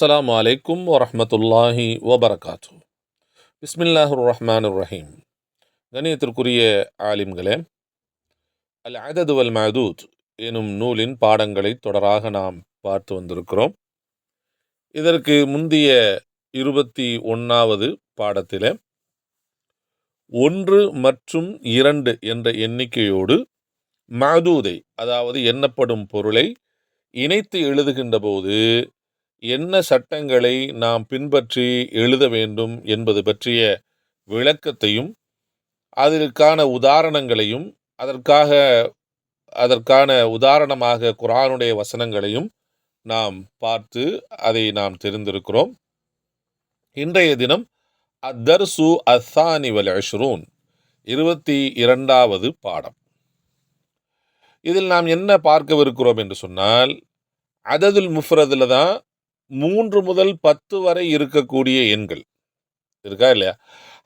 அஸ்லாம் வலைக்கும் வரமத்துல்லாஹி வபரகாத்து பிஸ்மில்லாஹுர் ரஹ்மான் ரஹீம் கணியத்திற்குரிய ஆலிம்களே அல் அதது வல் மதூத் எனும் நூலின் பாடங்களை தொடராக நாம் பார்த்து வந்திருக்கிறோம். இதற்கு முந்திய இருபத்தி ஒன்றாவது பாடத்தில் ஒன்று மற்றும் இரண்டு என்ற எண்ணிக்கையோடு மதூதை அதாவது எண்ணப்படும் பொருளை இணைத்து எழுதுகின்ற போது என்ன சட்டங்களை நாம் பின்பற்றி எழுத வேண்டும் என்பது பற்றிய விளக்கத்தையும் அதற்கான உதாரணங்களையும் அதற்காக அதற்கான உதாரணமாக குரானுடைய வசனங்களையும் நாம் பார்த்து அதை நாம் தெரிந்திருக்கிறோம். இன்றைய தினம் அத்தர்சு அசானி வல் அஷ்ரூன் இருபத்தி இரண்டாவது பாடம். இதில் நாம் என்ன பார்க்கவிருக்கிறோம் என்று சொன்னால் அததுல் முஃப்ரதில் தான் மூன்று முதல் பத்து வரை இருக்கக்கூடிய எண்கள். இருக்கா இல்லையா?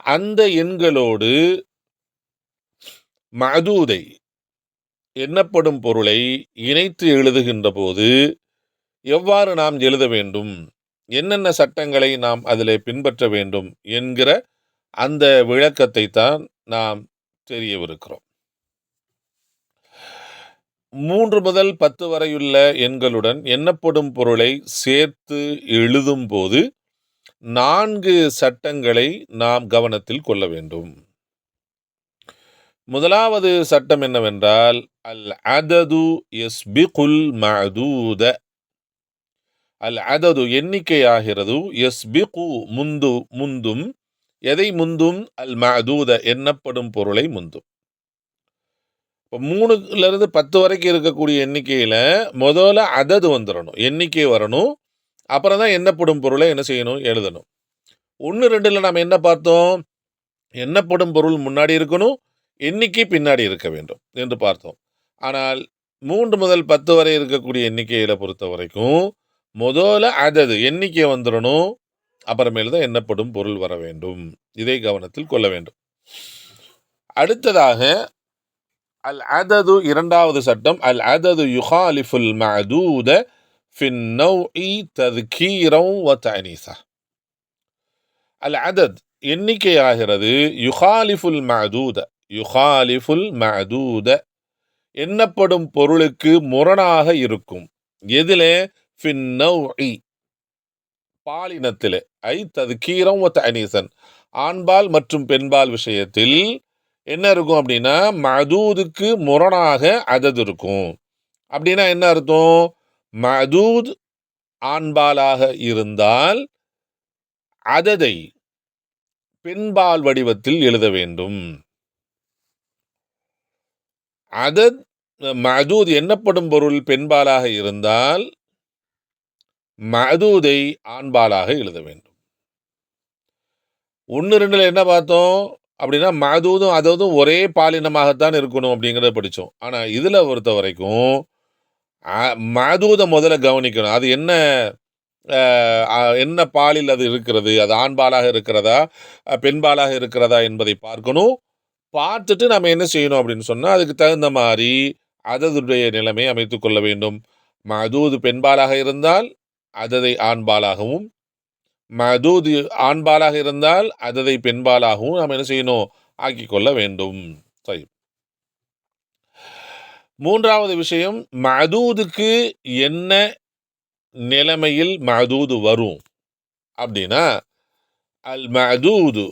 அந்த எண்களோடு மதூதை எண்ணப்படும் பொருளை இணைத்து எழுதுகின்ற போது எவ்வாறு நாம் எழுத வேண்டும்? என்னென்ன சட்டங்களை நாம் அதில் பின்பற்ற வேண்டும் என்கிற அந்த விளக்கத்தை தான் நாம் தெரியவிருக்கிறோம். மூன்று முதல் பத்து வரையுள்ள எண்களுடன் எண்ணப்படும் பொருளை சேர்த்து எழுதும் போது நான்கு சட்டங்களை நாம் கவனத்தில் கொள்ள வேண்டும். முதலாவது சட்டம் என்னவென்றால் அல் அதது எஸ்பிகுல் மதூத அல் அதது எண்ணிக்கையாகிறது எஸ்பிகு முந்து முந்தும் எதை முந்தும்? அல் மதூத எண்ணப்படும் பொருளை முந்தும். மூணுலேருந்து பத்து வரைக்கும் இருக்கக்கூடிய எண்ணிக்கையில் முதல்ல அதது வந்துடணும் எண்ணிக்கை வரணும். அப்புறம் தான் எண்ணப்படும் பொருளை என்ன செய்யணும்? எழுதணும். ஒன்று ரெண்டில் நாம் என்ன பார்த்தோம்? எண்ணப்படும் பொருள் முன்னாடி இருக்கணும்? எண்ணிக்கை பின்னாடி இருக்க வேண்டும் என்று பார்த்தோம். ஆனால் மூன்று முதல் பத்து வரை இருக்கக்கூடிய எண்ணிக்கையில் பொறுத்த வரைக்கும் முதல்ல அதது எண்ணிக்கை வந்துடணும் அப்புறமேல் தான் எண்ணப்படும் பொருள் வர வேண்டும். இதை கவனத்தில் கொள்ள வேண்டும். அடுத்ததாக அல் அதது இரண்டாவது சட்டம் அல் அதது யுஹாலிஃபுல் மதூத வ தனீசா அல் அதத் எண்ணிக்கையாகிறது யுகாலிஃபுல் மதூத யுகாலிஃபுல் மதூத எண்ணப்படும் பொருளுக்கு முரணாக இருக்கும். எதிலே ஃபின்னௌஇ பாலினத்திலே ஐ தது கீரம் வ அனீசன் ஆண்பால் மற்றும் பெண்பால் விஷயத்தில் என்ன இருக்கும் அப்படின்னா மதூதுக்கு முரணாக அதது இருக்கும். அப்படின்னா என்ன அர்த்தம்? மதூத் ஆண்பாலாக இருந்தால் அததை பெண்பால் வடிவத்தில் எழுத வேண்டும். அதத் மதூத் என்னப்படும் பொருள்? பெண்பாலாக இருந்தால் மதூதை ஆண்பாலாக எழுத வேண்டும். ஒன்று ரெண்டில் என்ன பார்த்தோம்? அப்படின்னா மதூதும் அததும் ஒரே பாலினமாகத்தான் இருக்கணும் அப்படிங்கிறத படித்தோம் ஆனால் இதில் பொறுத்த வரைக்கும் மதூதை முதல்ல கவனிக்கணும். அது என்ன என்ன பாலில் அது இருக்கிறது? அது ஆண்பாலாக இருக்கிறதா? பெண்பாலாக இருக்கிறதா என்பதை பார்க்கணும். பார்த்துட்டு நம்ம என்ன செய்யணும் அப்படின்னு சொன்னால் அதுக்கு தகுந்த மாதிரி அததுடைய நிலைமை அமைத்து கொள்ள வேண்டும். மதூது பெண்பாலாக இருந்தால் அததை ஆண்பாலாகவும் மதூது ஆண்பாலாக இருந்தால் அததை பெண்பாலாகவும் நாம் என்ன செய்யணும்? ஆக்கி கொள்ள வேண்டும். சரி. மூன்றாவது விஷயம் மதூதுக்கு என்ன நிலைமையில் மதூது வரும்? அப்படின்னா அல் மதூது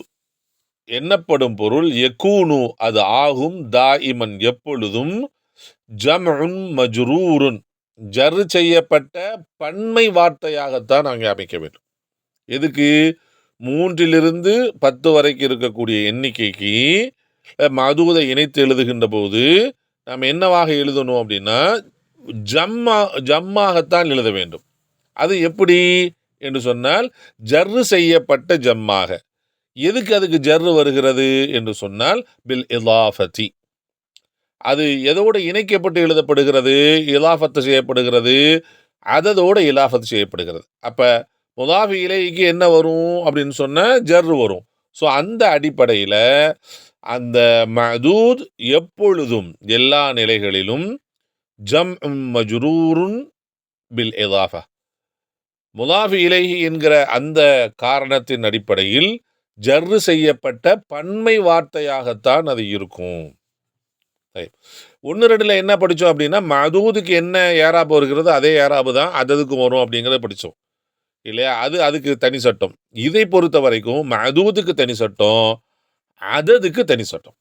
என்னப்படும் பொருள் எக்கூனு அது ஆகும் தாயிமன் எப்பொழுதும் ஜம்உன் மஜ்ரூருன் ஜர் செய்யப்பட்ட பன்மை வார்த்தையாகத்தான் நாங்கள் அமைக்க வேண்டும். எதுக்கு? மூன்றிலிருந்து பத்து வரைக்கும் இருக்கக்கூடிய எண்ணிக்கைக்கு மதுவதை இணைத்து எழுதுகின்ற போது நாம் என்னவாக எழுதணும் அப்படின்னா ஜம்மா ஜம்மாகத்தான் எழுத வேண்டும். அது எப்படி? என்று சொன்னால் ஜர்ரு செய்யப்பட்ட ஜம்மாக. எதுக்கு அதுக்கு ஜர்ரு வருகிறது? என்று சொன்னால் பில் இலாஃபதி. அது எதோடு இணைக்கப்பட்டு எழுதப்படுகிறது? இலாஃபத்து செய்யப்படுகிறது. அதோட இலாஃபத்து செய்யப்படுகிறது. அப்போ முதாஃபி இலைக்கு என்ன வரும் அப்படின்னு சொன்ன ஜர்ரு வரும். ஸோ அந்த அடிப்படையில் அந்த மதூத் எப்பொழுதும் எல்லா நிலைகளிலும் ஜம் மஜ்ரூருன் பில் எதாஃபா முலாஃபி இலைஹி என்கிற அந்த காரணத்தின் அடிப்படையில் ஜர்ரு செய்யப்பட்ட பன்மை வார்த்தையாகத்தான் அது இருக்கும். ஒன்று ரெண்டில் என்ன படித்தோம் அப்படின்னா மதூதுக்கு என்ன ஏராப்பு இருக்கிறது அதே ஏராபு தான் அததுக்கு வரும் அப்படிங்கிறத படித்தோம் இல்லையா? அது அதுக்கு தனி சட்டம். இதை பொறுத்த வரைக்கும் மதூதுக்கு தனி சட்டம் அததுக்கு தனி சட்டம்.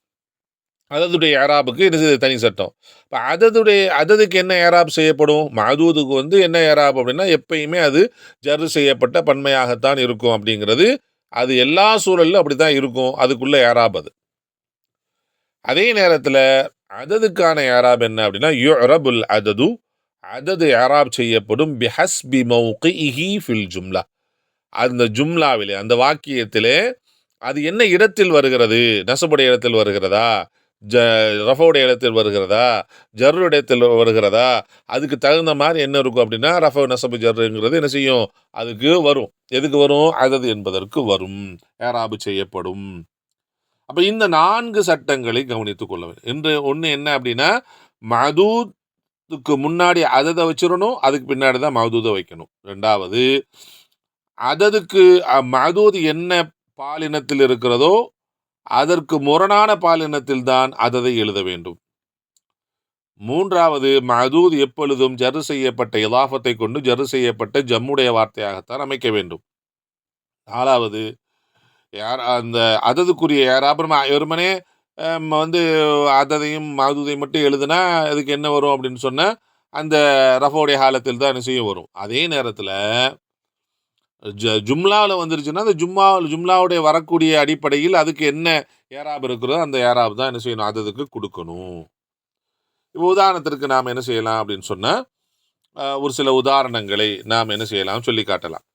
அததுடைய ஏராபுக்கு இது தனி சட்டம். இப்போ அததுடைய அததுக்கு என்ன ஏராப் செய்யப்படும்? மதூதுக்கு வந்து என்ன ஏராப் அப்படின்னா எப்பயுமே அது ஜர் செய்யப்பட்ட பன்மையாகத்தான் இருக்கும் அப்படிங்கிறது. அது எல்லா சூழலிலும் அப்படி தான் இருக்கும். அதுக்குள்ளே ஏராப் அது. அதே நேரத்தில் அததுக்கான ஏராப் என்ன அப்படின்னா யுரபுல் அதது அதது ஏராப் செய்யப்படும் பிஹஸ்பி மௌகி ஃபில் ஜும்லா. அந்த ஜும்லாவிலே அந்த வாக்கியத்திலே அது என்ன இடத்தில் வருகிறது? நசபுடைய இடத்தில் வருகிறதா? ஜ ரஃபோடைய இடத்தில் வருகிறதா? ஜர்ரு இடத்தில் வருகிறதா? அதுக்கு தகுந்த மாதிரி என்ன இருக்கும் அப்படின்னா ரஃபோ நசபு ஜர்ருங்கிறது என்ன செய்யும்? அதுக்கு வரும். எதுக்கு வரும்? அதது என்பதற்கு வரும். ஏராபு செய்யப்படும். அப்போ இந்த நான்கு சட்டங்களை கவனித்துக் கொள்ள வேண்டும். என்று ஒன்று என்ன அப்படின்னா மதூத்துக்கு முன்னாடி அததை வச்சிடணும் அதுக்கு பின்னாடி தான் மதூதை வைக்கணும். ரெண்டாவது அததுக்கு மதூது என்ன பாலினத்தில் இருக்கிறதோ அதற்கு முரணான பாலினத்தில் தான் அததை எழுத வேண்டும். மூன்றாவது மதூத் எப்பொழுதும் ஜரு செய்யப்பட்ட இலாஃபத்தை கொண்டு ஜரு செய்யப்பட்ட ஜம்முடைய வார்த்தையாகத்தான் அமைக்க வேண்டும். நாலாவது யார் அந்த அததுக்குரிய யாராபுரம் அப்புறமா வெறுமனே வந்து அததையும் மதுதையும் மட்டும் எழுதுனா அதுக்கு என்ன வரும் அப்படின்னு சொன்னால் அந்த ரஃபோடைய காலத்தில் தான் என்ன செய்யும் வரும். அதே நேரத்தில் ஜ ஜும்லாவில் வந்துருச்சுன்னா அந்த ஜும்மா ஜும்லாவுடைய வரக்கூடிய அடிப்படையில் அதுக்கு என்ன ஏராப் இருக்கிறதோ அந்த ஏராப் தான் என்ன செய்யணும் அததுக்கு கொடுக்கணும். இப்போ உதாரணத்திற்கு நாம் என்ன செய்யலாம் அப்படின்னு சொன்னால் ஒரு சில உதாரணங்களை நாம் என்ன செய்யலாம் சொல்லி காட்டலாம்.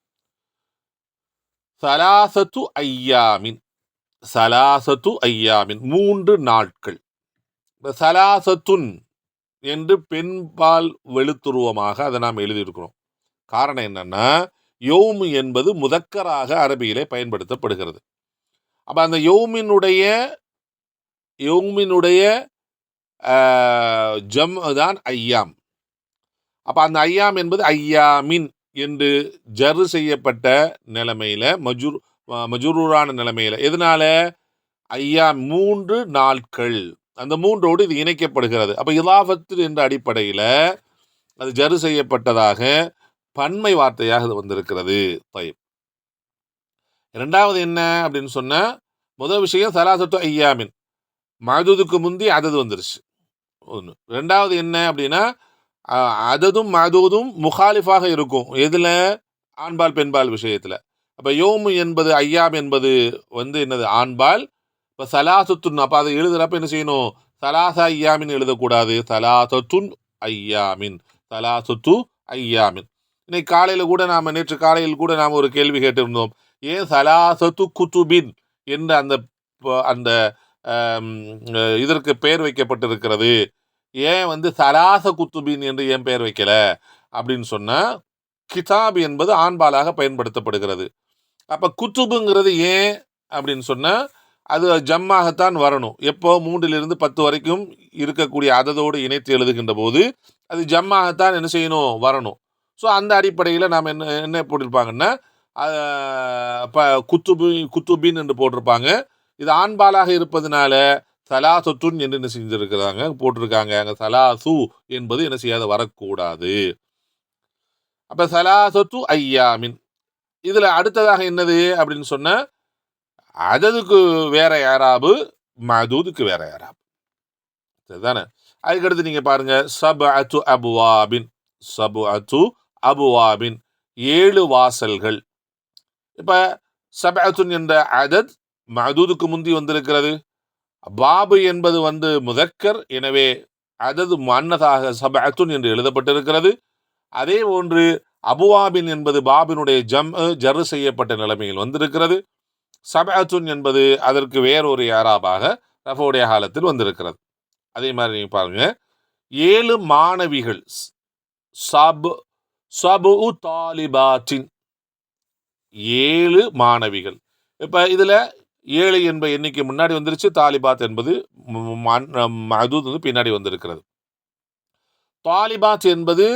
சலாசத்து ஐயாமின். சலாசத்து ஐயாமின் மூன்று நாட்கள். இந்த சலாசத்துன் என்று பெண்பால் வெளுத்துருவமாக அதை நாம் எழுதியிருக்கிறோம். காரணம் என்னென்னா யோம் என்பது முதக்கராக அரபியிலே பயன்படுத்தப்படுகிறது. அப்போ அந்த யோமினுடைய யோமினுடைய ஜம் தான் ஐயாம். அப்போ அந்த ஐயாம் என்பது ஐயாமின் என்று ஜரு செய்யப்பட்ட நிலைமையில் மஜூர் மஜூரூரான நிலைமையில். எதனால? ஐயா மூன்று நாட்கள். அந்த மூன்றோடு இது இணைக்கப்படுகிறது. அப்போ இலாபத்து என்ற அடிப்படையில் அது ஜரு செய்யப்பட்டதாக பன்மை வார்த்தையாக அது வந்திருக்கிறது. தயிர் இரண்டாவது என்ன அப்படின்னு சொன்ன முதல் விஷயம் சலாசத்து ஐயாமின். மதுதுக்கு முந்தி அதது வந்துருச்சு. ஒன்று ரெண்டாவது என்ன அப்படின்னா அததும் மதுதும் முகாலிஃபாக இருக்கும். எதில்? ஆண்பால் பெண்பால் விஷயத்தில். அப்போ யோமு என்பது ஐயாம் என்பது வந்து என்னது? ஆண்பால். இப்போ சலாசத்துன் அப்போ அதை எழுதுறப்ப என்ன செய்யணும்? சலாசா ஐயாமின் எழுதக்கூடாது. சலாசத்துன் ஐயாமின். சலாசத்து ஐயாமின். இன்னைக்கு காலையில் கூட நாம் நேற்று காலையில் கூட நாம் ஒரு கேள்வி கேட்டிருந்தோம். ஏன் சலாசத்து குத்துபின் என்று அந்த அந்த இதற்கு பெயர் வைக்கப்பட்டிருக்கிறது? ஏன் வந்து சலாச குத்துபின் என்று ஏன் பெயர் வைக்கலை? அப்படின்னு சொன்னால் கிதாப் என்பது ஆண்பாலாக பயன்படுத்தப்படுகிறது. அப்போ குத்துபுங்கிறது ஏன் அப்படின்னு சொன்னால் அது ஜம்மாகத்தான் வரணும். எப்போ? மூன்றிலிருந்து பத்து வரைக்கும் இருக்கக்கூடிய அததோடு இணைத்து எழுதுகின்ற போது அது ஜம்மாகத்தான் என்ன செய்யணும்? வரணும். ஸோ அந்த அடிப்படையில் நாம் என்ன என்ன போட்டிருப்பாங்கன்னா இப்போ குத்துபு குத்துபின் என்று போட்டிருப்பாங்க. இது ஆண்பாலாக இருப்பதனால சலாசத்துன் என்று என்ன செஞ்சுருக்கிறாங்க? போட்டிருக்காங்க. அங்கே சலாசு என்பது என்ன செய்யாத? வரக்கூடாது. அப்போ சலாசத்து ஐயாமின். இதில் அடுத்ததாக என்னது அப்படின்னு சொன்ன அததுக்கு வேற யாராபு மதூதுக்கு வேற யாராபு. சரிதானே? அதுக்கடுத்து நீங்கள் பாருங்கள் சப் அத்து அபுவாபின் சபு அத்து அபுவாபின் ஏழு வாசல்கள். இப்போ சபத்துன் என்ற அதத் மதூதுக்கு முந்தி வந்திருக்கிறது. பாபு என்பது வந்து முதக்கர் எனவே அதது மன்னதாக சபத்துன் என்று எழுதப்பட்டிருக்கிறது. அதே போன்று அபுவாபின் என்பது பாபினுடைய ஜம் ஜரு செய்யப்பட்ட நிலைமையில் வந்திருக்கிறது சபத்துன் என்பது அதற்கு வேறொரு யாராபாக ரஃபோடைய காலத்தில் வந்திருக்கிறது அதே மாதிரி நீங்கள் பாருங்க ஏழு மாணவிகள் சப் சபு தாலிபாத்தின் ஏழு மாணவிகள் இப்போ இதில் ஏழு என்ப எண்ணிக்கை முன்னாடி வந்துருச்சு தாலிபாத் என்பது மதூத் வந்து பின்னாடி வந்திருக்கிறது தாலிபாத் என்பது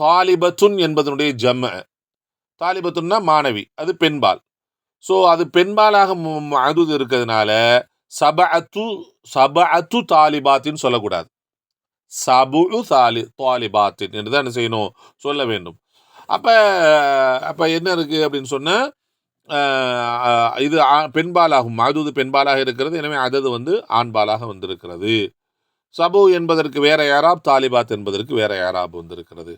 தாலிபத்துன் என்பதனுடைய ஜம்ம தாலிபத்துன்னா மாணவி அது பெண்பால். ஸோ அது பெண்பாலாக அதுது இருக்கிறதுனால சபஅத்து சபஅத்து தாலிபாத்தின்னு சொல்லக்கூடாது. சபு தாலி தாலிபாத்தின் என்று தான் என்ன செய்யணும்? சொல்ல வேண்டும். அப்போ அப்போ என்ன இருக்குது அப்படின்னு சொன்னால் இது பெண்பாலாகும். மதுது பெண்பாலாக இருக்கிறது எனவே அதது வந்து ஆண்பாலாக வந்திருக்கிறது. சபு என்பதற்கு வேற யாராப் தாலிபாத் என்பதற்கு வேற யாராப் வந்திருக்கிறது?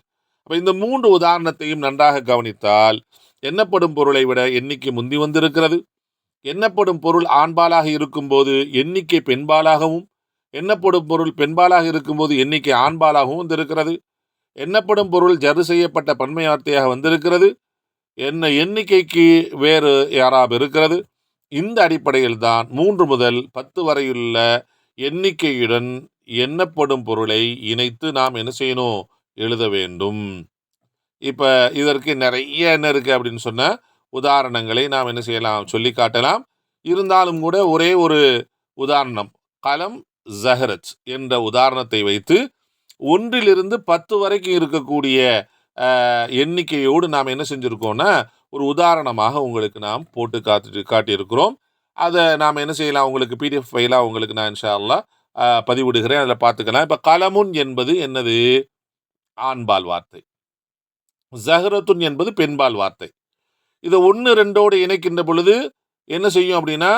அப்போ இந்த மூன்று உதாரணத்தையும் நன்றாக கவனித்தால் எண்ணப்படும் பொருளை விட எண்ணிக்கை முந்தி வந்திருக்கிறது. எண்ணப்படும் பொருள் ஆண்பாலாக இருக்கும்போது எண்ணிக்கை பெண்பாலாகவும் எண்ணப்படும் பொருள் பெண்பாலாக இருக்கும்போது எண்ணிக்கை ஆண்பாலாகவும் வந்திருக்கிறது. எண்ணப்படும் பொருள் ஜரு செய்யப்பட்ட பன்மை வார்த்தையாக வந்திருக்கிறது. என்ன எண்ணிக்கைக்கு வேறு யாராவது இருக்கிறது. இந்த அடிப்படையில் தான் மூன்று முதல் பத்து வரையுள்ள எண்ணிக்கையுடன் எண்ணப்படும் பொருளை இணைத்து நாம் என்ன செய்யணும்? எழுத வேண்டும். இப்போ இதற்கு நிறைய என்ன இருக்குது அப்படின்னு சொன்ன உதாரணங்களை நாம் என்ன செய்யலாம்? சொல்லி காட்டலாம். இருந்தாலும் கூட ஒரே ஒரு உதாரணம். கலம் ஜஹரத் என்ற உதாரணத்தை வைத்து ஒன்றிலிருந்து பத்து வரைக்கும் இருக்கக்கூடிய எண்ணிக்கையோடு நாம் என்ன செஞ்சுருக்கோம்னா ஒரு உதாரணமாக உங்களுக்கு நாம் போட்டு காத்து காட்டியிருக்கிறோம். அதை நாம் என்ன செய்யலாம்? உங்களுக்கு பிடிஎஃப் ஃபைலாக உங்களுக்கு நான் இன்ஷா அல்லா பதிவிடுகிறேன். அதில் பார்த்துக்கலாம். இப்போ கலமுன் என்பது என்னது? ஆண்பால் வார்த்தை. ஜஹரத்துன் என்பது பெண்பால் வார்த்தை. இதை ஒன்று ரெண்டோடு இணைக்கின்ற பொழுது என்ன செய்யும் அப்படின்னா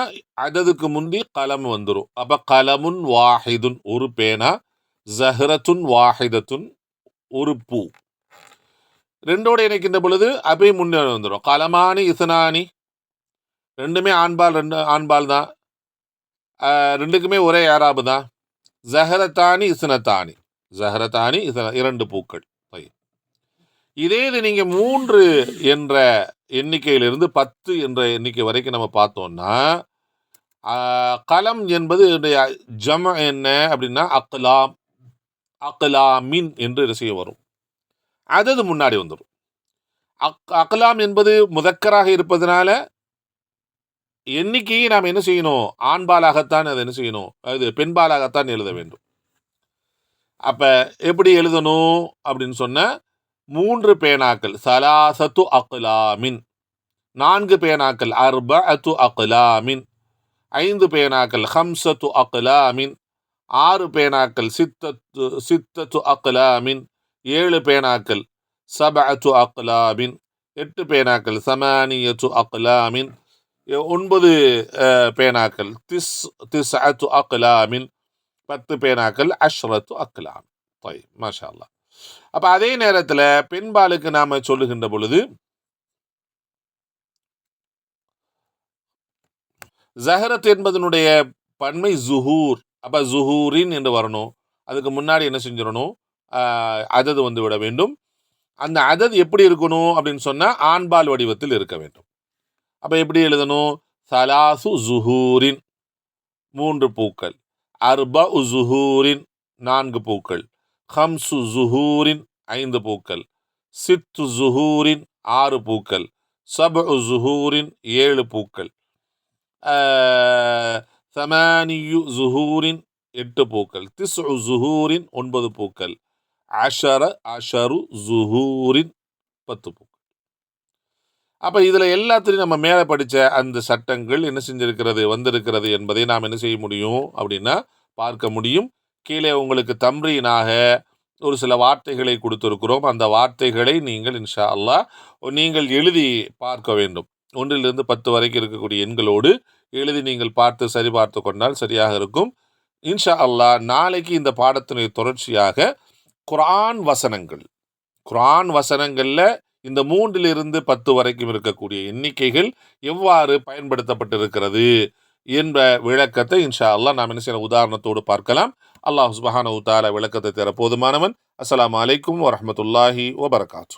அததுக்கு முந்தி கலம் வந்துடும் அப்போ கலமுன் வாஹிதுன் ஒரு பேனா ஜஹரத்துன் வாஹிதத்துன் ஒரு பூ. ரெண்டோடு இணைக்கின்ற பொழுது அப்பயும் முன்னே வந்துடும் கலமானி இசனானி ரெண்டுமே ஆண்பால் ரெண்டு ஆண்பால் தான். ரெண்டுக்குமே ஒரே யாராபு தான். ஜஹரத்தானி இசனத்தானி ஜஹரத்தானி இசன இரண்டு பூக்கள் இதே இது நீங்கள் மூன்று என்ற எண்ணிக்கையிலிருந்து பத்து என்ற எண்ணிக்கை வரைக்கும் நம்ம பார்த்தோம்னா கலம் என்பது ஜம என்ன அப்படின்னா அக்லாம் அக்லாமின் என்று செய்ய வரும். அதது முன்னாடி வந்துடும் அக் அக்லாம் என்பது முதக்கராக இருப்பதனால எண்ணிக்கையை நாம் என்ன செய்யணும்? ஆண்பாலாகத்தான் அதை என்ன செய்யணும்? அது பெண்பாலாகத்தான் எழுத வேண்டும். அப்போ எப்படி எழுதணும் அப்படின்னு சொன்ன மூன்று பேனாக்கள். சலாசத்து அக்லாமின். நான்கு பேனாக்கள். அர்ப அத்து அக்லாமின். ஐந்து பேனாக்கள். ஹம்சத்து அக்லாமின். ஆறு பேனாக்கள். சித்தத்து சித்தத்து அக்லாமின். ஏழு பேனாக்கள். சபஅத்து அக்லாமின். எட்டு பேனாக்கள். சமானியத்து அக்லாமின். ஒன்பது பேனாக்கள். திஸ் திஸ் அத்து அக்லாமின். பத்து பேனாக்கள் அஷ்ரத்து அக்லாம். தொய் மாஷா அல்லா அப்போ அதே நேரத்தில் பெண்பாலுக்கு நாம் சொல்லுகின்ற பொழுது ஜஹரத் என்பதனுடைய பன்மை ஜுஹூர். அப்போ ஜுஹூரின் என்று வரணும். அதுக்கு முன்னாடி என்ன செஞ்சிடணும்? அதது வந்து விட வேண்டும். அந்த அதது எப்படி இருக்கணும் அப்படின்னு சொன்னால் ஆண்பால் வடிவத்தில் இருக்க வேண்டும். அப்போ எப்படி எழுதணும்? சலாசு ஜுஹூரின். மூன்று பூக்கள். அர்ப ஜுஹூரின் நான்கு பூக்கள். ஹம்சு ஜுஹூரின் ஐந்து பூக்கள். சித்து ஜுஹூரின் ஆறு பூக்கள். சப் ஜுஹூரின் ஏழு பூக்கள். சமானியு ஜுஹூரின் எட்டு பூக்கள். திஸ் ஜுஹூரின் ஒன்பது பூக்கள். அஷர அஷரு ஜுஹூரின் பத்து பூக்கள் அப்போ இதில் எல்லாத்துலேயும் நம்ம மேலே படித்த அந்த சட்டங்கள் என்ன செஞ்சிருக்கிறது வந்திருக்கிறது என்பதை நாம் என்ன செய்ய முடியும் அப்படின்னா பார்க்க முடியும். கீழே உங்களுக்கு தம்ரீனாக ஒரு சில வார்த்தைகளை கொடுத்துருக்கிறோம். அந்த வார்த்தைகளை நீங்கள் இன்ஷா அல்லா நீங்கள் எழுதி பார்க்க வேண்டும். ஒன்றிலிருந்து பத்து வரைக்கும் இருக்கக்கூடிய எண்களோடு எழுதி நீங்கள் பார்த்து சரி பார்த்து கொண்டால் சரியாக இருக்கும். இன்ஷா அல்லா நாளைக்கு இந்த பாடத்தினுடைய தொடர்ச்சியாக குரான் வசனங்கள். குரான் வசனங்களில் இந்த மூன்றிலிருந்து பத்து வரைக்கும் இருக்கக்கூடிய எண்ணிக்கைகள் எவ்வாறு பயன்படுத்தப்பட்டிருக்கிறது என்ற விளக்கத்தை இன்ஷா அல்லா நாம் என்ன செய்யணும் உதாரணத்தோடு பார்க்கலாம். அல்லாஹ் சுபஹான உத்தால விளக்கத்தை தர போதுமானவன். அஸ்லாம் அலைக்கும் வரமத்துல்லாஹி வபரகாத்து.